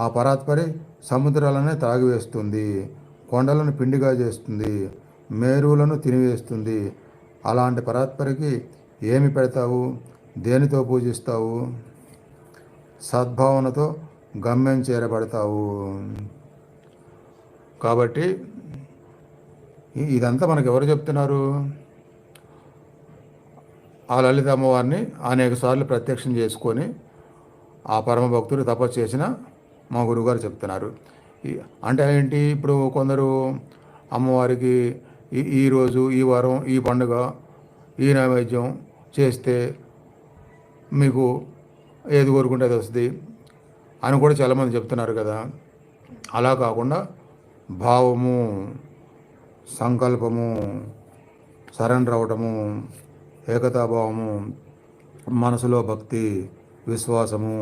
ఆ పరాత్పరి సముద్రాలనే తాగివేస్తుంది కొండలను పిండిగా చేస్తుంది మేరువులను తినివేస్తుంది. అలాంటి పరాత్పరికి ఏమి పెడతావు? దేనితో పూజిస్తావు? సద్భావనతో గమ్యం చేరబడతావు. కాబట్టి ఇదంతా మనకు ఎవరు చెప్తున్నారు? ఆ లలిత అమ్మవారిని అనేక సార్లు ప్రత్యక్షం చేసుకొని ఆ పరమ భక్తుడు తపస్సు చేసిన మా గురుగారు చెప్తున్నారు. అంటే ఏంటి? ఇప్పుడు కొందరు అమ్మవారికి ఈ ఈరోజు ఈ వారం ఈ పండుగ ఈ నైవేద్యం చేస్తే మీకు ఏది కోరుకుంటే అది వస్తుంది అని కూడా చాలామంది చెప్తున్నారు కదా. అలా కాకుండా భావము సంకల్పము సరెండర్ అవటము ఏకతాభావము మనసులో భక్తి విశ్వాసము